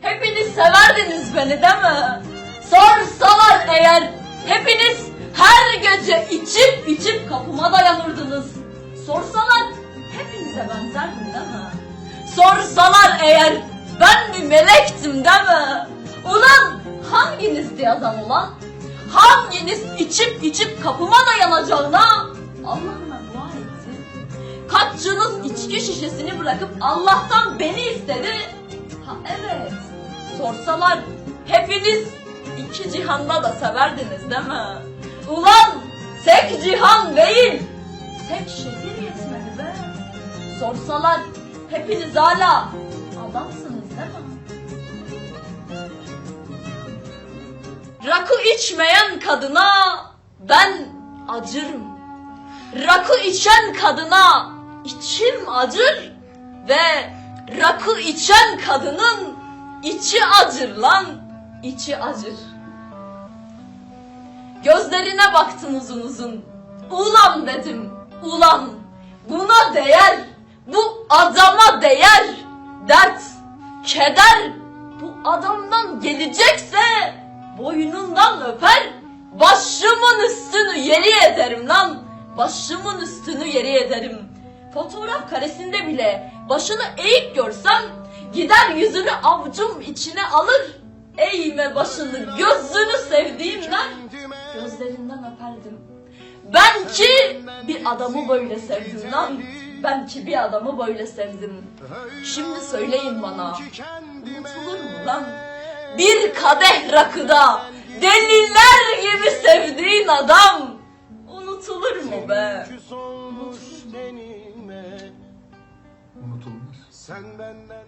hepiniz severdiniz beni değil mi? Sorsalar eğer hepiniz her gece içip içip kapıma dayanırdınız. Sorsalar hepinize benzerdim değil mi? Sorsalar eğer ben bir melektim değil mi? Ulan hanginizdi adam ulan? Hanginiz içip içip kapıma dayanacağına Allah'ına dua etti. Kaççınız içki şişesini bırakıp Allah'tan beni istedi. Sorsalar hepiniz iki cihanda da severdiniz değil mi? Ulan tek cihan değil. Tek şehir yetmedi be. Sorsalar hepiniz hala adamsınız değil mi? Rakı içmeyen kadına ben acırım. Rakı içen kadına içim acır ve rakı içen kadının içi acır lan, içi acır. Gözlerine baktım uzun uzun. Ulan dedim, ulan buna değer, bu adama değer. Dert, keder bu adamdan gelecekse boynundan öper, başımın üstünü yeri ederim lan. Başımın üstünü yeri ederim. Fotoğraf karesinde bile başını eğik görsem gider yüzünü avucum içine alır. Eğme başını gözünü sevdiğimden gözlerinden öperdim. Ben ki bir adamı böyle sevdim lan. Ben ki bir adamı böyle sevdim. Şimdi söyleyin bana. Unutulur mu lan? Bir kadeh rakıda deliler gibi sevdiğin adam unutulur mu be? Unutulmaz. Sen benden